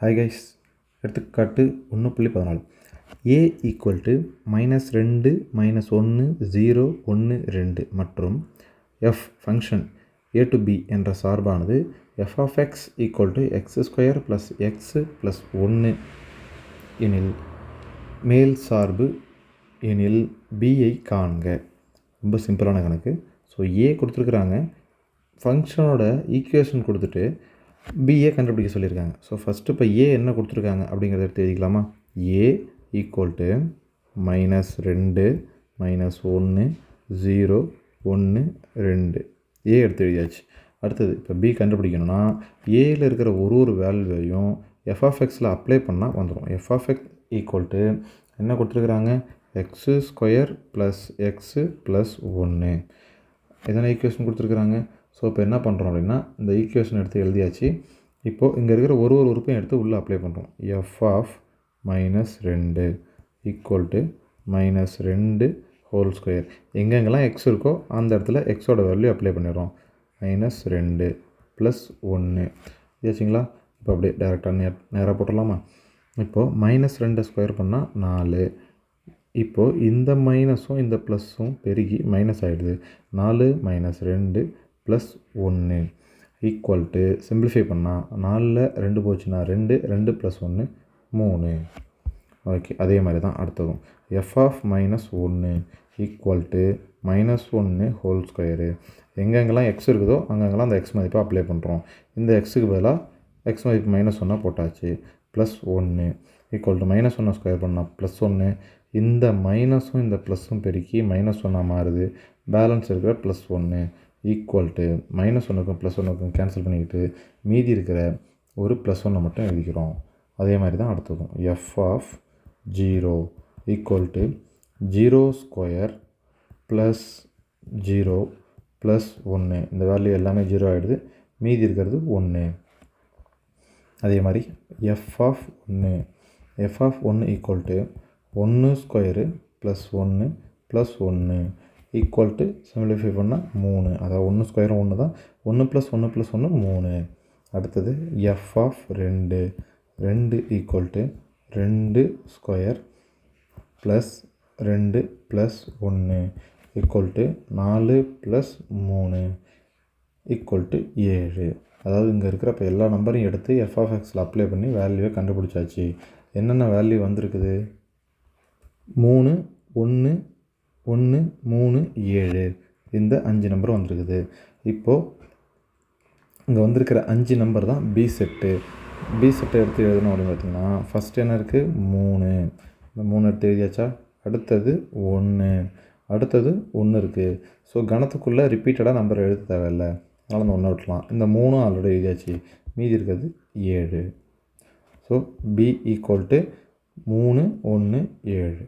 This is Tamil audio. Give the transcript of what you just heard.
ஹாய் கைஸ் எடுத்துக்காட்டு ஒன்று புள்ளி பதினாலு. ஏ ஈக்குவல் டு மைனஸ் ரெண்டு மைனஸ் ஒன்று ஜீரோ ஒன்று ரெண்டு மற்றும் F function A to B என்ற சார்பானது F of X equal to X square plus X plus ஒன்று எனில் மேல் சார்பு எனில் பியை காண்க. ரொம்ப சிம்பிளான கணக்கு. ஸோ ஏ கொடுத்துருக்குறாங்க. ஃபங்க்ஷனோட ஈக்குவேஷன் கொடுத்துட்டு பிஏ கண்டுபிடிக்க சொல்லியிருக்காங்க. ஸோ ஃபஸ்ட்டு இப்போ ஏ என்ன கொடுத்துருக்காங்க அப்படிங்கிறத எடுத்து எழுதிக்கலாமா? ஏ ஈக்குவல் டு மைனஸ் ரெண்டு மைனஸ் ஒன்று ஜீரோ ஒன்று ரெண்டு. ஏ எடுத்து எழுதியாச்சு. அடுத்தது இப்போ பி கண்டுபிடிக்கணும்னா ஏயில் இருக்கிற ஒரு ஒரு வேல்யூவையும் எஃப்ஆஃப்எக்ஸில் அப்ளை பண்ணால் வந்துடும் எஃப்ஆஃப்எக்ஸ் ஈக்குவல் டு என்ன கொடுத்துருக்குறாங்க? X square plus X plus ஒன்று எதனா ஈக்குவேஷன் கொடுத்துருக்குறாங்க? ஸோ இப்போ என்ன பண்ணுறோம் அப்படின்னா இந்த ஈக்குவேஷன் எடுத்து எழுதியாச்சு. இப்போது இங்கே இருக்கிற ஒரு ஒரு உறுப்பையும் எடுத்து உள்ளே அப்ளை பண்ணுறோம் எஃப் ஆஃப் மைனஸ் ரெண்டு ஈக்குவல் டு மைனஸ் ரெண்டு ஹோல் ஸ்கொயர் எங்கெங்கெல்லாம் எக்ஸ் இருக்கோ அந்த இடத்துல எக்ஸோட வேல்யூ அப்ளை பண்ணிடுறோம். மைனஸ் ரெண்டு ப்ளஸ் ஒன்று ஏச்சுங்களா இப்போ அப்படியே டேரெக்டாக நே நேராக போட்டுடலாமா? இப்போது மைனஸ் ரெண்டு ஸ்கொயர் பண்ணால் நாலு. இப்போது இந்த மைனஸும் இந்த ப்ளஸ்ஸும் பெருகி மைனஸ் ஆகிடுது நாலு மைனஸ் ரெண்டு ப்ளஸ் ஒன்று ஈக்குவல் டு சிம்பிளிஃபை பண்ணால் நாலில் ரெண்டு போச்சுன்னா ரெண்டு ரெண்டு ப்ளஸ் ஒன்று மூணு. ஓகே அதே மாதிரி தான் அடுத்ததும். எஃப் ஆஃப் மைனஸ் ஒன்று ஈக்குவல் டு மைனஸ் ஒன்று ஹோல் ஸ்கொயரு எங்கெங்கெல்லாம் எக்ஸ் இருக்குதோ அங்கங்கெல்லாம் அந்த எக்ஸ் மதிப்பை அப்ளை பண்ணுறோம் இந்த எக்ஸுக்கு பதிலாக எக்ஸ் மதிப்பு மைனஸ் ஒன்னாக போட்டாச்சு. ப்ளஸ் ஒன்று ஈக்குவல் டு மைனஸ் ஒன்னை ஸ்கொயர் பண்ணால் ப்ளஸ் ஒன்று இந்த மைனஸும் இந்த ப்ளஸ்ஸும் பெருக்கி மைனஸ் ஒன்னாக மாறுது. பேலன்ஸ் இருக்கிற ப்ளஸ் ஒன்று ஈக்குவல் டு மைனஸ் ஒன்றுக்கும் ப்ளஸ் ஒன்றுக்கும் கேன்சல் பண்ணிக்கிட்டு மீதி இருக்கிற ஒரு ப்ளஸ் ஒன்றை மட்டும் எழுதிக்கிறோம். அதே மாதிரி தான் அடுத்ததும். F of zero equal to zero square plus zero plus ஒன்று இந்த வேல்யூ எல்லாமே ஜீரோ ஆகிடுது மீதி இருக்கிறது ஒன்று அதே மாதிரி எஃப் ஆஃப் ஒன்று எஃப் ஆஃப் ஒன்று ஈக்குவல் டு ஒன்று ஸ்கொயரு ப்ளஸ் ஒன்று ப்ளஸ் ஒன்று ஈக்குவல் டு சிம்பிளிஃபை பண்ணால் மூணு. அதாவது ஒன்று ஸ்கொயரும் ஒன்று தான். ஒன்று ப்ளஸ் ஒன்று ப்ளஸ் ஒன்று மூணு. அடுத்தது எஃப் ஆஃப் ரெண்டு. ரெண்டு ஈக்குவல் டு ரெண்டு ஸ்கொயர் ப்ளஸ் ரெண்டு ப்ளஸ் ஒன்று ஈக்குவல் டு நாலு ப்ளஸ் மூணு ஈக்குவல் டு ஏழு. அதாவது இங்கே இருக்கிற இப்போ எல்லா நம்பரையும் எடுத்து எஃப்ஆஃப்எக்ஸில் அப்ளை பண்ணி வேல்யூவை கண்டுபிடிச்சாச்சு. என்னென்ன வேல்யூ வந்திருக்குது? மூணு ஒன்று ஒன்று மூணு ஏழு. இந்த அஞ்சு நம்பர் வந்திருக்குது. இப்போது இங்கே வந்திருக்கிற அஞ்சு நம்பர் தான் பி செட்டு பி செட்டை எடுத்து எழுதணும் அப்படின்னு பார்த்தீங்கன்னா ஃபஸ்ட் என்ன இருக்குது மூணு. இந்த மூணு எடுத்து எழுதியாச்சா? அடுத்தது ஒன்று அடுத்தது ஒன்று இருக்குது ஸோ கணத்துக்குள்ளே ரிப்பீட்டடாக நம்பர் எழுத தேவையில்லை. அதனால் அந்த ஒன்றை விட்டலாம் இந்த மூணும் ஆல்ரெடி எழுதியாச்சு. மீதி இருக்கிறது ஏழு. ஸோ பி ஈக்குவல் டு மூணு ஒன்று ஏழு.